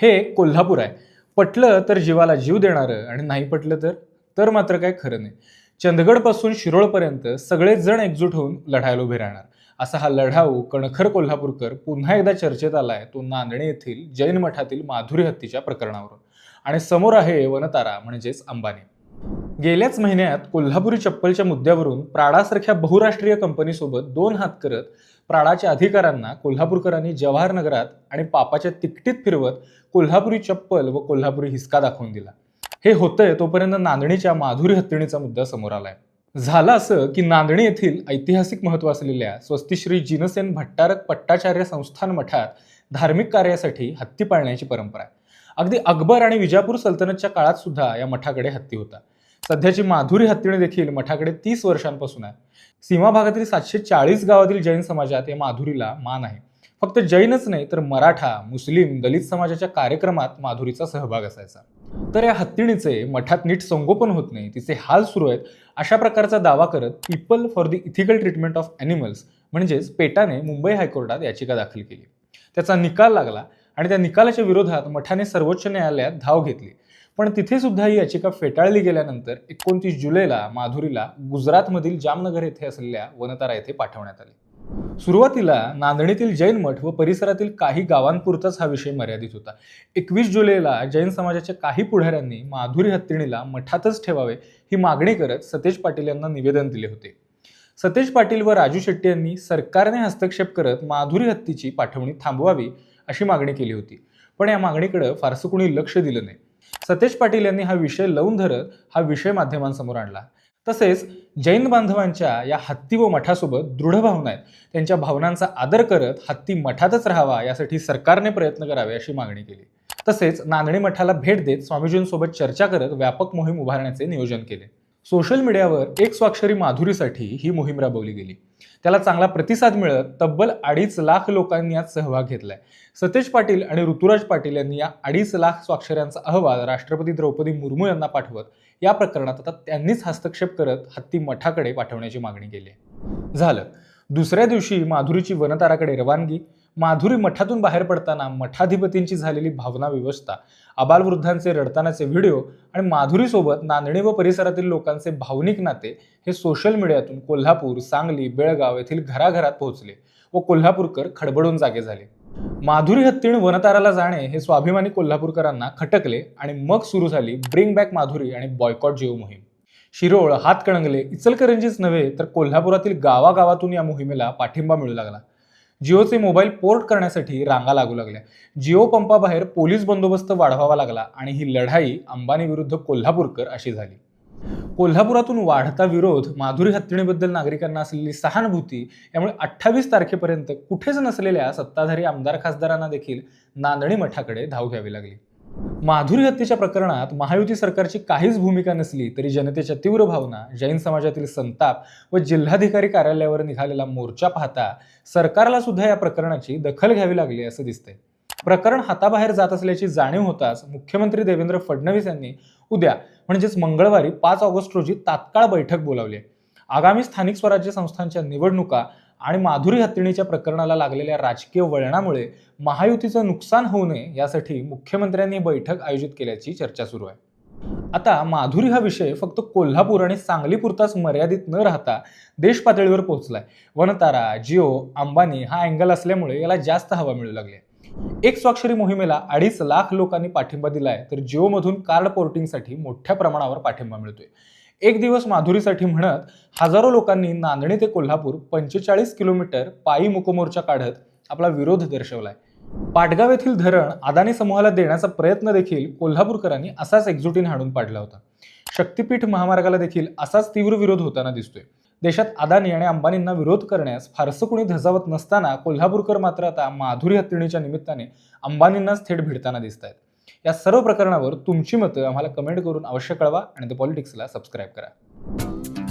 हे कोल्हापूर आहे. पटलं तर जीवाला जीव देणारं आणि नाही पटलं तर तर मात्र काय खरं नाही. चंदगडपासून शिरोळपर्यंत सगळेच जण एकजूट होऊन लढायला उभे राहणार. असा हा लढाऊ कणखर कोल्हापूरकर पुन्हा एकदा चर्चेत आलाय तो नांदणे येथील जैन मठातील माधुरी हत्तीच्या प्रकरणावरून. आणि समोर आहे वनतारा म्हणजेच अंबानी. गेल्याच महिन्यात कोल्हापुरी चप्पलच्या मुद्द्यावरून प्राडासारख्या बहुराष्ट्रीय कंपनीसोबत दोन हात करत प्राडाच्या अधिकाऱ्यांना कोल्हापूरकरांनी जवाहर नगरात आणि पापाच्या तिकटीत फिरवत कोल्हापुरी चप्पल व कोल्हापुरी हिसका दाखवून दिला. हे होतंय तोपर्यंत नांदणीच्या माधुरी हत्तीणीचा मुद्दा समोर आलाय. झालं असं की नांदणी येथील ऐतिहासिक महत्त्व असलेल्या स्वस्तिश्री जिनसेन भट्टारक पट्टाचार्य संस्थान मठात धार्मिक कार्यासाठी हत्ती पाळण्याची परंपरा आहे. अगदी अकबर आणि विजापूर सल्तनतच्या काळात सुद्धा या मठाकडे हत्ती होता. सध्याची माधुरी हत्तीणे देखील मठाकडे तीस वर्षांपासून आहे. सीमा भागातील सातशे चाळीस गावातील जैन समाजात या माधुरीला मान आहे. फक्त जैनच नाही तर मराठा मुस्लिम दलित समाजाच्या कार्यक्रमात माधुरीचा सहभाग असायचा. तर या हत्तीणीचे मठात नीट संगोपन होत नाही तिचे हाल सुरू आहेत अशा प्रकारचा दावा करत People for the Ethical Treatment of Animals म्हणजेच पेटाने मुंबई हायकोर्टात याचिका दाखल केली. त्याचा निकाल लागला आणि त्या निकालाच्या विरोधात मठाने सर्वोच्च न्यायालयात धाव घेतली. पण तिथे सुद्धा ही याचिका फेटाळली गेल्यानंतर एकोणतीस जुलैला माधुरीला गुजरातमधील जामनगर येथे असलेल्या वनतारा येथे पाठवण्यात आले. सुरुवातीला नांदणीतील जैन मठ व परिसरातील काही गावांपुरताच हा विषय मर्यादित होता. एकवीस जुलैला जैन समाजाच्या काही पुढाऱ्यांनी माधुरी हत्तीणीला मठातच ठेवावे ही मागणी करत सतेज पाटील यांना निवेदन दिले होते. सतेज पाटील व राजू शेट्टी यांनी सरकारने हस्तक्षेप करत माधुरी हत्तीची पाठवणी थांबवावी अशी मागणी केली होती. पण या मागणीकडे फारसं कुणी लक्ष दिलं नाही. सतेज पाटील यांनी हा विषय लावून धरत हा विषय माध्यमांसमोर आणला. तसेच जैन बांधवांच्या या हत्ती व मठासोबत दृढ भावना आहेत. त्यांच्या भावनांचा आदर करत हत्ती मठातच राहावा यासाठी सरकारने प्रयत्न करावे अशी मागणी केली. तसेच नांदणी मठाला भेट देत स्वामीजींसोबत चर्चा करत व्यापक मोहीम उभारण्याचे नियोजन केले. सोशल मीडियावर एक स्वाक्षरी माधुरीसाठी ही मोहीम राबवली गेली. त्याला चांगला प्रतिसाद मिळत तब्बल अडीच लाख लोकांनी यात सहभाग घेतलाय. सतेज पाटील आणि ऋतुराज पाटील यांनी या अडीच लाख स्वाक्षऱ्यांचा अहवाल राष्ट्रपती द्रौपदी मुर्मू यांना पाठवत या प्रकरणात आता त्यांनीच हस्तक्षेप करत हत्ती मठाकडे पाठवण्याची मागणी केली झालं. दुसऱ्या दिवशी माधुरीची वनताराकडे रवानगी माधुरी मठातून बाहेर पडताना मठाधिपतींची झालेली भावना विवशता आबालवृद्धांचे रडतानाचे व्हिडिओ आणि माधुरीसोबत नांदणी व परिसरातील लोकांचे भावनिक नाते हे सोशल मीडियातून कोल्हापूर सांगली बेळगाव येथील घराघरात पोहोचले व कोल्हापूरकर खडबडून जागे झाले. माधुरी हत्तीण वनताराला जाणे हे स्वाभिमानी कोल्हापूरकरांना खटकले आणि मग सुरू झाली ब्रिंग बॅक माधुरी आणि बॉयकॉट जीव मोहीम. शिरोळ हातकणंगले इचलकरंजीच नव्हे तर कोल्हापुरातील गावागावातून या मोहिमेला पाठिंबा मिळू लागला. जिओचे मोबाईल पोर्ट करण्यासाठी रांगा लागू लागल्या. जिओ पंपाबाहेर पोलीस बंदोबस्त वाढवावा लागला आणि ही लढाई अंबानी विरुद्ध कोल्हापूरकर अशी झाली. कोल्हापुरातून वाढता विरोध माधुरी हत्तीणीबद्दल नागरिकांना असलेली सहानुभूती यामुळे अठ्ठावीस तारखेपर्यंत कुठेच नसलेल्या सत्ताधारी आमदार खासदारांना देखील नांदणी मठाकडे धाव घ्यावी लागली. माधुरी हत्येच्या प्रकरणात महायुती सरकारची काहीच भूमिका नसली तरी जनतेच्या तीव्र भावना जैन समाजातील संताप व जिल्हाधिकारी कार्यालयावर निघालेला मोर्चा पाहता सरकारला सुद्धा या प्रकरणाची दखल घ्यावी लागली असं दिसतंय. प्रकरण हाताबाहेर जात असल्याची जाणीव होताच मुख्यमंत्री देवेंद्र फडणवीस यांनी उद्या म्हणजेच मंगळवारी पाच ऑगस्ट रोजी तात्काळ बैठक बोलावली आहे. आगामी स्थानिक स्वराज्य संस्थांच्या निवडणुका आणि माधुरी हत्तीणीच्या प्रकरणाला लागलेल्या राजकीय वळणामुळे महायुतीचं नुकसान होऊ नये यासाठी मुख्यमंत्र्यांनी बैठक आयोजित केल्याची चर्चा सुरू आहे. आता माधुरी हा विषय फक्त कोल्हापूर आणि सांगलीपुरताच मर्यादित न राहता देश पातळीवर पोहोचलाय. वनतारा जिओ अंबानी हा अँगल असल्यामुळे याला जास्त हवा मिळू लागली एक स्वाक्षरी मोहिमेला अडीच लाख लोकांनी पाठिंबा दिलाय तर जिओमधून कार्ड पोर्टिंगसाठी मोठ्या प्रमाणावर पाठिंबा मिळतोय. एक दिवस माधुरीसाठी म्हणत हजारो लोकांनी नांदणी ते कोल्हापूर पंचेचाळीस किलोमीटर पायी मुकमोर्चा काढत आपला विरोध दर्शवलाय. पाटगाव येथील धरण अदानी समूहाला देण्याचा प्रयत्न देखील कोल्हापूरकरांनी असाच एकजुटीने हाणून पाडला होता. शक्तीपीठ महामार्गाला देखील असाच तीव्र विरोध होताना दिसतोय. देशात अदानी आणि अंबानींना विरोध करण्यास फारसं कोणी धजावत नसताना कोल्हापूरकर मात्र आता माधुरी हत्तीणीच्या निमित्ताने अंबानींनाच थेट भिडताना दिसत आहेत या सर्व प्रकरणावर तुमची मतं आम्हाला कमेंट करून अवश्य कळवा आणि द पॉलिटिक्सला सबस्क्राईब करा.